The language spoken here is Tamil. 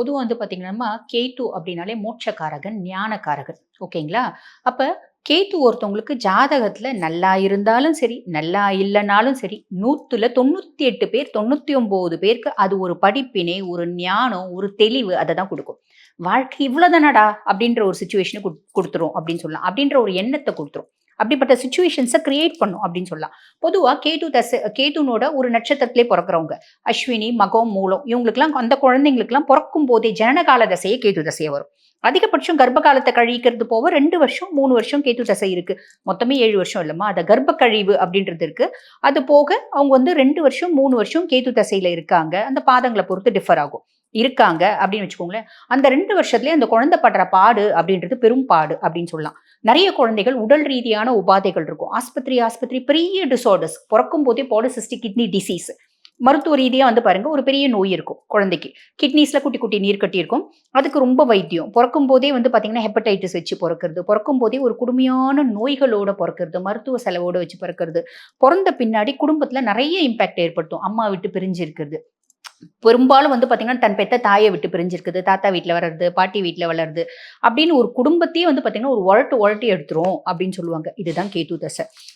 பொதுவாக வந்து பார்த்தீங்கன்னா கேத்து அப்படின்னாலே மோட்சக்காரகன் ஞானக்காரகன். ஓகேங்களா? அப்போ கேத்து ஒருத்தவங்களுக்கு ஜாதகத்தில் நல்லா இருந்தாலும் சரி நல்லா இல்லைனாலும் சரி நூற்றுல தொண்ணூற்றி எட்டு பேர் தொண்ணூற்றி ஒம்பது பேருக்கு அது ஒரு படிப்பினை ஒரு ஞானம் ஒரு தெளிவு அதை தான் கொடுக்கும். வாழ்க்கை இவ்வளோதானடா அப்படின்ற ஒரு சுச்சுவேஷனை கொடுத்துரும் அப்படின்னு சொல்லலாம். அப்படின்ற ஒரு எண்ணத்தை கொடுத்துரும். அப்படிப்பட்ட சுச்சுவேஷன்ஸை கிரியேட் பண்ணும் அப்படின்னு சொல்லலாம். பொதுவாக கேது தசை கேதுனோட ஒரு நட்சத்திரத்திலே பிறக்கிறவங்க அஸ்வினி மகம் மூலம் இவங்களுக்குலாம் அந்த குழந்தைங்களுக்குலாம் பிறக்கும் போதே ஜனனகால தசையே கேது தசையை வரும். அதிகபட்சம் கர்ப்ப காலத்தை கழிக்கிறது போக ரெண்டு வருஷம் மூணு வருஷம் கேத்து தசை இருக்கு. மொத்தமே ஏழு வருஷம் இல்லைம்மா அதை கர்ப்ப கழிவு அப்படின்றது இருக்கு. அது போக அவங்க வந்து ரெண்டு வருஷம் மூணு வருஷம் கேத்து தசையில இருக்காங்க. அந்த பாதங்களை பொறுத்து டிஃபர் ஆகும். இருக்காங்க அப்படின்னு வச்சுக்கோங்களேன். அந்த ரெண்டு வருஷத்துலேயே அந்த குழந்தை படுற பாடு அப்படின்றது பெரும் பாடு அப்படின்னு சொல்லலாம். நிறைய குழந்தைகள் உடல் ரீதியான உபாதைகள் இருக்கும். ஆஸ்பத்திரி ஆஸ்பத்திரி பெரிய டிசார்டர்ஸ் பிறக்கும் போதே பாலிசிஸ்டிக் கிட்னி டிசீஸ் மருத்துவ ரீதியாக வந்து பாருங்க ஒரு பெரிய நோய் இருக்கும் குழந்தைக்கு. கிட்னிஸில் குட்டி குட்டி நீர் கட்டி இருக்கும். அதுக்கு ரொம்ப வைத்தியம். பிறக்கும் போதே வந்து பார்த்தீங்கன்னா ஹெப்படைட்டிஸ் வச்சு பிறக்கிறது. பிறக்கும் போதே ஒரு குடுமையான நோய்களோட பிறக்கிறது. மருத்துவ செலவோட வச்சு பிறக்கிறது. பிறந்த பின்னாடி குடும்பத்தில் நிறைய இம்பாக்ட் ஏற்படுத்தும். அம்மா விட்டு பிரிஞ்சு இருக்கிறது. பெரும்பாலும் வந்து பார்த்தீங்கன்னா தன் பெத்த தாயை விட்டு பிரிஞ்சிருக்குது. தாத்தா வீட்டில் வளருது பாட்டி வீட்டில் வளருது அப்படின்னு ஒரு குடும்பத்தையே வந்து பார்த்தீங்கன்னா ஒரு உழட்டு உழட்டி எடுத்துரும் அப்படின்னு சொல்லுவாங்க. இதுதான் கேது தசை.